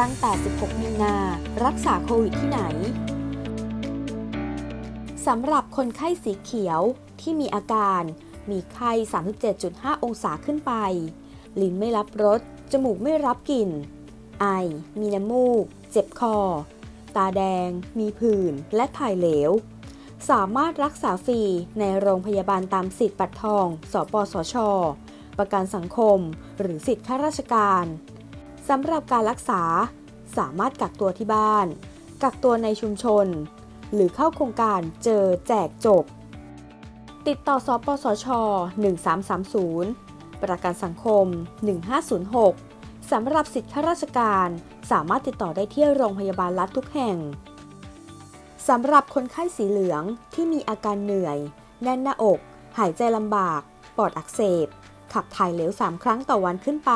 ตั้งแต่ 16 มีนา รักษาโควิดที่ไหน สำหรับคนไข้สีเขียวที่มีอาการ มีไข้ 37.5 องศาขึ้นไป ลิ้นไม่รับรส จมูกไม่รับกลิ่น ไอ มีน้ำมูก เจ็บคอ ตาแดง มีผื่น และถ่ายเหลว สามารถรักษาฟรีในโรงพยาบาลตามสิทธิ์บัตรทอง สปสช ประกันสังคม หรือสิทธิข้าราชการ สำหรับการรักษาสามารถกักตัวที่บ้าน กักตัวในชุมชน หรือเข้าโครงการเจอแจกจบ ติดต่อสปสช 1330 ประกันสังคม 1506 สำหรับสิทธิข้าราชการสามารถติดต่อได้ที่โรงพยาบาลรัฐทุกแห่ง สำหรับคนไข้สีเหลืองที่มีอาการเหนื่อย แน่นหน้าอก หายใจลำบาก ปอดอักเสบ ขับถ่ายเหลว 3 ครั้งต่อวันขึ้นไป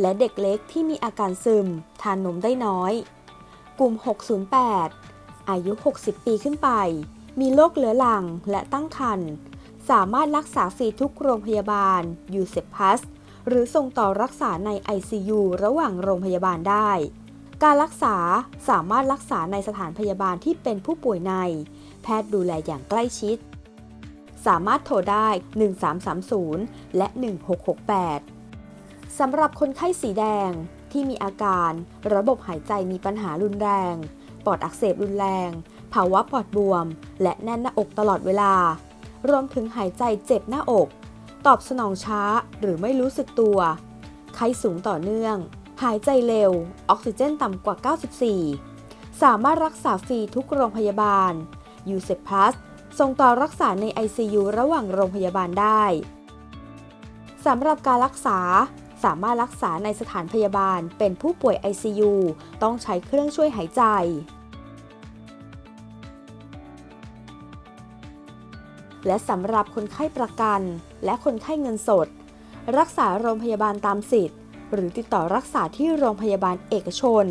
และเด็กเล็กที่มีอาการซึม ทานนมได้น้อย กลุ่ม 608 อายุ 60 ปีขึ้นไป มีโรคเรื้อรังและตั้งครรภ์สามารถรักษาฟรีทุกโรงพยาบาลยูเซพัสหรือส่งต่อรักษาใน ICU ระหว่างโรงพยาบาลได้ การรักษาสามารถรักษาในสถานพยาบาลที่เป็นผู้ป่วยใน แพทย์ดูแลอย่างใกล้ชิด สามารถโทรได้ 1330 และ 1668 สำหรับคนไข้สีแดงที่มีอาการ ระบบหายใจมีปัญหารุนแรง ปอดอักเสบรุนแรง ภาวะปอดบวม และแน่นหน้าอกตลอดเวลา รวมถึงหายใจเจ็บหน้าอก ตอบสนองช้าหรือไม่รู้สึกตัว ไข้สูงต่อเนื่อง หายใจเร็ว ออกซิเจนต่ำกว่า 94 สามารถรักษาฟรีทุกโรงพยาบาลยูเซพลัสส่งต่อรักษาใน ICU ระหว่างโรงพยาบาลได้สำหรับการรักษา สามารถรักษาในสถานพยาบาลเป็นผู้ป่วย ICU ต้องใช้เครื่องช่วยหายใจและสำหรับคนไข้ประกัน และคนไข้เงินสด รักษาโรงพยาบาลตามสิทธิ์ หรือติดต่อรักษาที่โรงพยาบาลเอกชน